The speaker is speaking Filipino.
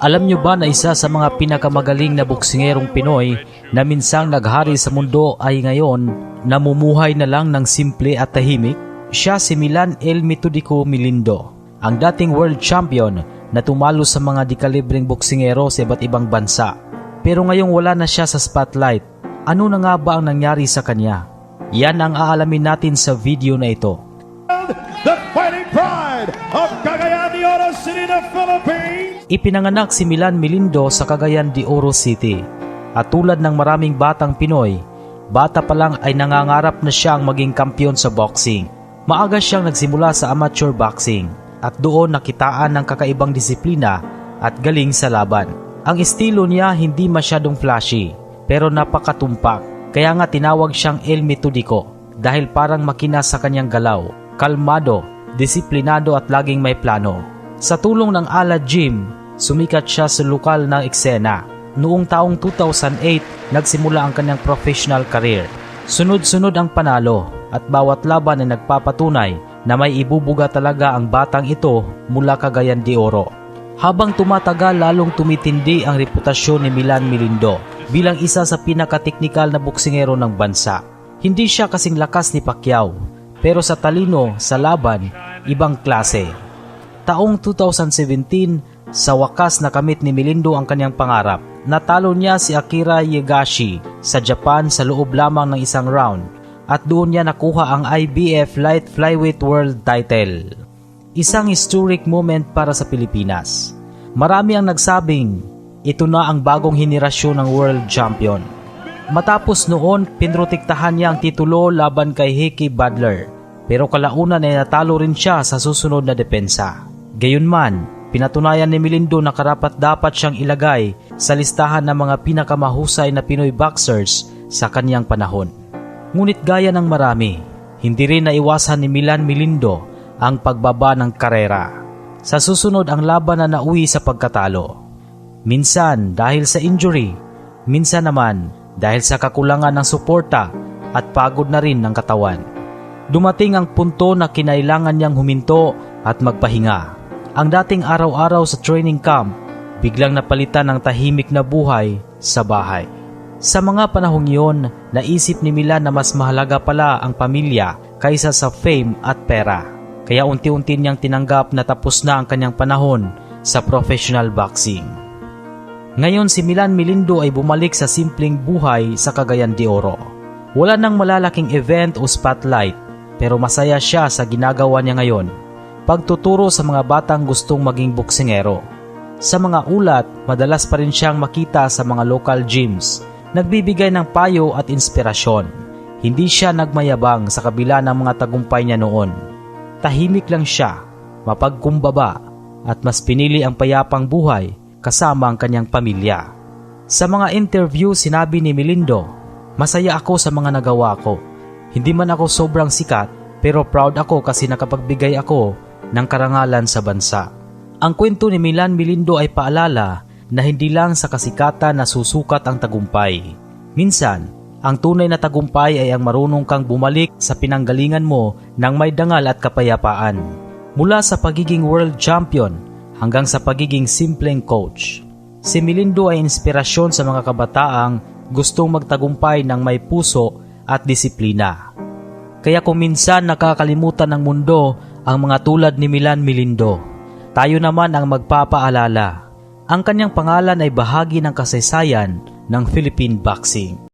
Alam nyo ba na isa sa mga pinakamagaling na boksingerong Pinoy na minsang naghari sa mundo ay ngayon namumuhay na lang ng simple at tahimik? Siya si Milan El Metodico Milindo, ang dating world champion na tumalo sa mga dikalibreng boksingero sa iba't ibang bansa. Pero ngayong wala na siya sa spotlight, ano na nga ba ang nangyari sa kanya? Yan ang aalamin natin sa video na ito. the fighting pride of Cagayan de Oro City, the Philippines. Ipinanganak si Milan Milindo sa Cagayan de Oro City. At tulad ng maraming batang Pinoy, bata pa lang ay nangangarap na siyang maging kampiyon sa boxing. Maaga siyang nagsimula sa amateur boxing at doon nakitaan ng kakaibang disiplina at galing sa laban. Ang estilo niya hindi masyadong flashy pero napakatumpak kaya nga tinawag siyang El Metodico dahil parang makina sa kanyang galaw, kalmado, disiplinado at laging may plano. Sa tulong ng Ala Gym, sumikat siya sa lokal na eksena. Noong taong 2008, nagsimula ang kanyang professional career. Sunod-sunod ang panalo at bawat laban ay nagpapatunay na may ibubuga talaga ang batang ito mula Cagayan de Oro. Habang tumatagal lalong tumitindi ang reputasyon ni Milan Milindo bilang isa sa pinakateknikal na boksingero ng bansa. Hindi siya kasing lakas ni Pacquiao, pero sa talino sa laban, ibang klase. Taong 2017, sa wakas nakamit ni Milindo ang kanyang pangarap. Natalo niya si Akira Yegashi sa Japan sa loob lamang ng isang round at doon niya nakuha ang IBF Light Flyweight World Title. Isang historic moment para sa Pilipinas. Marami ang nagsabing ito na ang bagong henerasyon ng world champion. Matapos noon, pinrotektahan niya ang titulo laban kay Hickey Badler. Pero kalaunan ay natalo rin siya sa susunod na depensa. Gayunman, pinatunayan ni Milindo na karapat dapat siyang ilagay sa listahan ng mga pinakamahusay na Pinoy boxers sa kanyang panahon. Ngunit gaya ng marami, hindi rin naiwasan ni Milan Milindo ang pagbaba ng karera. Sa susunod ang laban na nauwi sa pagkatalo. Minsan dahil sa injury, minsan naman dahil sa kakulangan ng suporta at pagod na rin ng katawan. Dumating ang punto na kinailangan niyang huminto at magpahinga. Ang dating araw-araw sa training camp, biglang napalitan ng tahimik na buhay sa bahay. Sa mga panahong iyon, naisip ni Milan na mas mahalaga pala ang pamilya kaysa sa fame at pera. Kaya unti-unti niyang tinanggap na tapos na ang kanyang panahon sa professional boxing. Ngayon si Milan Milindo ay bumalik sa simpleng buhay sa Cagayan de Oro. Wala nang malalaking event o spotlight pero masaya siya sa ginagawa niya ngayon. Pagtuturo sa mga batang gustong maging boksingero. Sa mga ulat, madalas pa rin siyang makita sa mga local gyms. Nagbibigay ng payo at inspirasyon. Hindi siya nagmayabang sa kabila ng mga tagumpay niya noon. Tahimik lang siya, mapagkumbaba at mas pinili ang payapang buhay kasama ang kanyang pamilya. Sa mga interview sinabi ni Milindo, Masaya ako sa mga nagawa ko. Hindi man ako sobrang sikat pero proud ako kasi nakapagbigay ako ng karangalan sa bansa. Ang kwento ni Milan Milindo ay paalala na hindi lang sa kasikatan na susukat ang tagumpay. Minsan, ang tunay na tagumpay ay ang marunong kang bumalik sa pinanggalingan mo ng may dangal at kapayapaan. Mula sa pagiging world champion hanggang sa pagiging simpleng coach. Si Milindo ay inspirasyon sa mga kabataang gustong magtagumpay ng may puso at disiplina. Kaya kung minsan nakakalimutan ng mundo ang mga tulad ni Milan Milindo, tayo naman ang magpapaalala. Ang kanyang pangalan ay bahagi ng kasaysayan ng Philippine boxing.